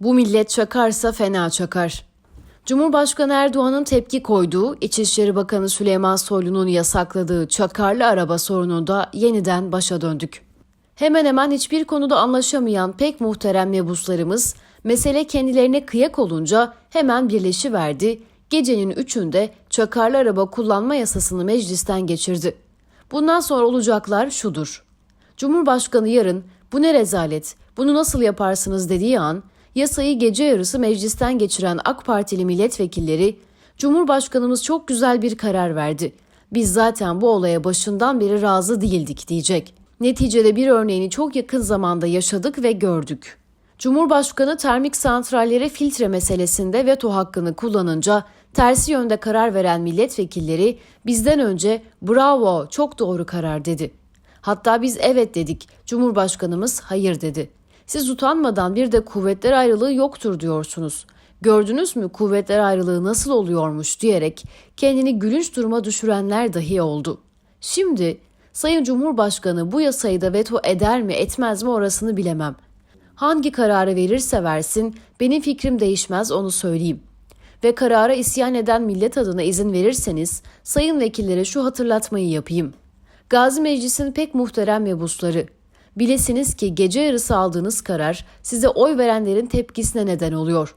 Bu millet çakarsa fena çakar. Cumhurbaşkanı Erdoğan'ın tepki koyduğu, İçişleri Bakanı Süleyman Soylu'nun yasakladığı çakarlı araba sorununda yeniden başa döndük. Hemen hemen hiçbir konuda anlaşamayan pek muhterem mebuslarımız, mesele kendilerine kıyak olunca hemen birleşiverdi, gecenin üçünde çakarlı araba kullanma yasasını meclisten geçirdi. Bundan sonra olacaklar şudur. Cumhurbaşkanı yarın bu ne rezalet, bunu nasıl yaparsınız dediği an yasayı gece yarısı meclisten geçiren AK Partili milletvekilleri Cumhurbaşkanımız çok güzel bir karar verdi. Biz zaten bu olaya başından beri razı değildik diyecek. Neticede bir örneğini çok yakın zamanda yaşadık ve gördük. Cumhurbaşkanı termik santrallere filtre meselesinde veto hakkını kullanınca tersi yönde karar veren milletvekilleri bizden önce bravo çok doğru karar dedi. Hatta biz evet dedik, Cumhurbaşkanımız hayır dedi. Siz utanmadan bir de kuvvetler ayrılığı yoktur diyorsunuz. Gördünüz mü kuvvetler ayrılığı nasıl oluyormuş diyerek kendini gülünç duruma düşürenler dahi oldu. Şimdi Sayın Cumhurbaşkanı bu yasayı da veto eder mi etmez mi orasını bilemem. Hangi kararı verirse versin benim fikrim değişmez onu söyleyeyim. Ve karara isyan eden millet adına izin verirseniz sayın vekillere şu hatırlatmayı yapayım. Gazi Meclis'in pek muhterem mebusları. Bilesiniz ki gece yarısı aldığınız karar size oy verenlerin tepkisine neden oluyor.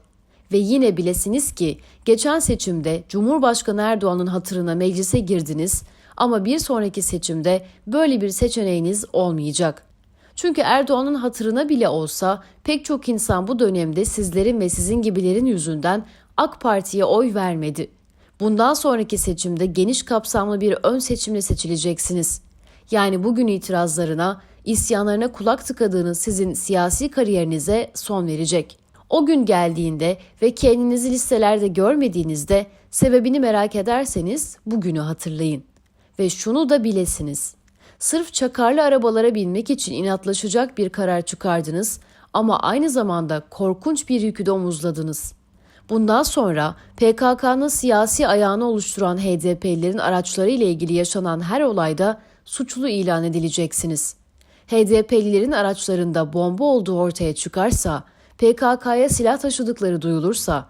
Ve yine bilesiniz ki geçen seçimde Cumhurbaşkanı Erdoğan'ın hatırına meclise girdiniz ama bir sonraki seçimde böyle bir seçeneğiniz olmayacak. Çünkü Erdoğan'ın hatırına bile olsa pek çok insan bu dönemde sizlerin ve sizin gibilerin yüzünden AK Parti'ye oy vermedi. Bundan sonraki seçimde geniş kapsamlı bir ön seçimle seçileceksiniz. Yani bugün itirazlarına, isyanlarına kulak tıkadığınız sizin siyasi kariyerinize son verecek. O gün geldiğinde ve kendinizi listelerde görmediğinizde sebebini merak ederseniz bugünü hatırlayın. Ve şunu da bilesiniz. Sırf çakarlı arabalara binmek için inatlaşacak bir karar çıkardınız ama aynı zamanda korkunç bir yükü de omuzladınız. Bundan sonra PKK'nın siyasi ayağını oluşturan HDP'lilerin araçları ile ilgili yaşanan her olayda suçlu ilan edileceksiniz. HDP'lilerin araçlarında bomba olduğu ortaya çıkarsa, PKK'ya silah taşıdıkları duyulursa,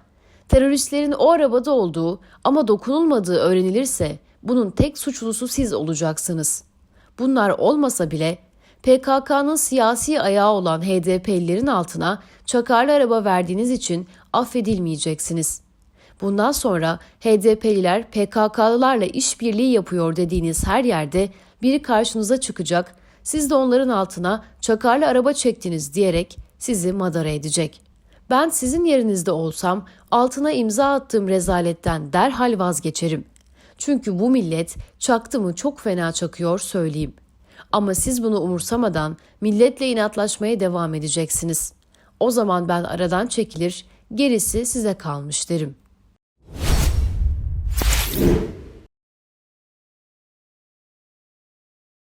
teröristlerin o arabada olduğu ama dokunulmadığı öğrenilirse bunun tek suçlusu siz olacaksınız. Bunlar olmasa bile PKK'nın siyasi ayağı olan HDP'lilerin altına çakarlı araba verdiğiniz için affedilmeyeceksiniz. Bundan sonra HDP'liler PKK'lılarla işbirliği yapıyor dediğiniz her yerde biri karşınıza çıkacak, siz de onların altına çakarlı araba çektiniz diyerek sizi madara edecek. Ben sizin yerinizde olsam altına imza attığım rezaletten derhal vazgeçerim. Çünkü bu millet çaktı mı çok fena çakıyor söyleyeyim. Ama siz bunu umursamadan milletle inatlaşmaya devam edeceksiniz. O zaman ben aradan çekilir, gerisi size kalmış derim. you